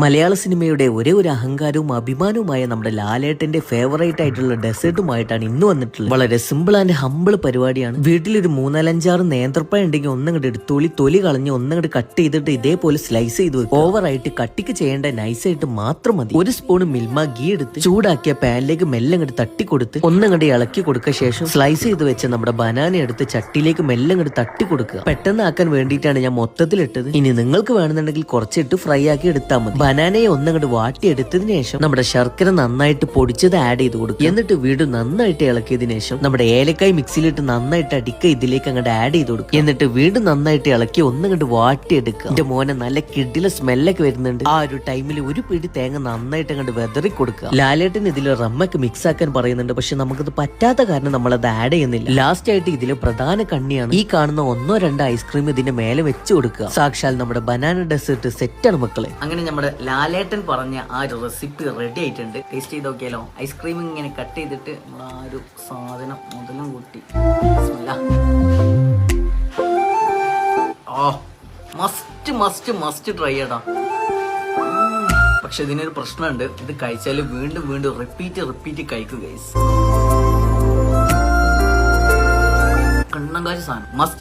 മലയാള സിനിമയുടെ ഒരേ ഒരു അഹങ്കാരവും അഭിമാനവുമായ നമ്മുടെ ലാലേട്ടന്റെ ഫേവറേറ്റ് ആയിട്ടുള്ള ഡെസേർട്ടുമായിട്ടാണ് ഇന്ന് വന്നിട്ടുള്ളത്. വളരെ സിമ്പിൾ ആൻഡ് ഹമ്പിൾ പരിപാടിയാണ്. വീട്ടിലൊരു മൂന്നാലഞ്ചാറ് നേന്ത്രപ്പഴം ഉണ്ടെങ്കിൽ ഒന്നങ്ങോട്ട് എടുത്തോളി തൊലി കളഞ്ഞ് ഒന്നങ്ങോട്ട് കട്ട് ചെയ്തിട്ട് ഇതേപോലെ സ്ലൈസ് ചെയ്ത് വെക്കുക. ഓവറായിട്ട് കട്ടിക്ക് ചെയ്യേണ്ട നൈസായിട്ട് മാത്രം മതി. ഒരു സ്പൂൺ മിൽമ ഗീ എടുത്ത് ചൂടാക്കിയ പാനിലേക്ക് മെല്ലെ അങ്ങോട്ട് തട്ടിക്കൊടുത്ത് ഒന്നങ്ങോട്ട് ഇളക്കി കൊടുക്ക ശേഷം സ്ലൈസ് ചെയ്ത് വെച്ച നമ്മുടെ ബനാന എടുത്ത് ചട്ടിയിലേക്ക് മെല്ലെ അങ്ങോട്ട് തട്ടി കൊടുക്കുക. പെട്ടെന്ന് ആക്കാൻ വേണ്ടിയിട്ടാണ് ഞാൻ മൊത്തത്തിൽ ഇട്ടത് ഇനി നിങ്ങൾക്ക് വേണമെന്നുണ്ടെങ്കിൽ കുറച്ചിട്ട് ഫ്രൈ ആക്കി എടുത്താൽ മതി. ബനാനയെ ഒന്നങ്ങോട്ട് വാട്ടിയെടുത്തതിന് ശേഷം നമ്മുടെ ശർക്കര നന്നായിട്ട് പൊടിച്ചത് ആഡ് ചെയ്ത് കൊടുക്കുക. എന്നിട്ട് വീണ്ടും നന്നായിട്ട് ഇളക്കിയതിനു ശേഷം നമ്മുടെ ഏലക്കായ് മിക്സിയിലിട്ട് നന്നായിട്ട് അടിക്ക ഇതിലേക്ക് അങ്ങോട്ട് ആഡ് ചെയ്ത് കൊടുക്കുക. എന്നിട്ട് വീണ്ടും നന്നായിട്ട് ഇളക്കി ഒന്നങ്ങോട്ട് വാട്ടിയെടുക്കുക. എന്റെ മോനെ നല്ല കിഡിലെ സ്മെല്ലൊക്കെ വരുന്നുണ്ട്. ആ ഒരു ടൈമിൽ ഒരു പിടി തേങ്ങ നന്നായിട്ട് അങ്ങോട്ട് വെതറി കൊടുക്കുക. ലാലേട്ടൻ ഇതിൽ റമ്മക്ക് മിക്സ് ആക്കാൻ പറയുന്നുണ്ട്. പക്ഷെ നമുക്കത് പറ്റാത്ത കാരണം നമ്മൾ അത് ആഡ് ചെയ്യുന്നില്ല. ലാസ്റ്റ് ആയിട്ട് ഇതിലെ പ്രധാന കണ്ണിയാണ് ഈ കാണുന്ന ഒന്നോ രണ്ടോ ഐസ്ക്രീം ഇതിന്റെ മേലെ വെച്ച് കൊടുക്കുക. സാക്ഷാൽ നമ്മുടെ ബനാന ഡെസേർട്ട് സെറ്റാണ് മക്കളെ. അങ്ങനെ നമ്മുടെ ലാലേട്ടൻ പറഞ്ഞ ആ ഒരു റെസിപ്പി റെഡി ആയിട്ടുണ്ട്. ടേസ്റ്റ് ചെയ്ത് നോക്കിയാലോ? ഐസ്ക്രീം ഇങ്ങനെ കട്ട് ചെയ്തിട്ട് ആ ഒരു സാധനം മുതലും കൂട്ടി. Oh must must must try ചെയ്യടാ പക്ഷെ ഇതിനൊരു പ്രശ്നമുണ്ട്. ഇത് കഴിച്ചാൽ വീണ്ടും വീണ്ടും റിപ്പീറ്റ് റിപ്പീറ്റ് കഴിക്കുക കണ്ണങ്കാശ് സാധനം. മസ്റ്റ്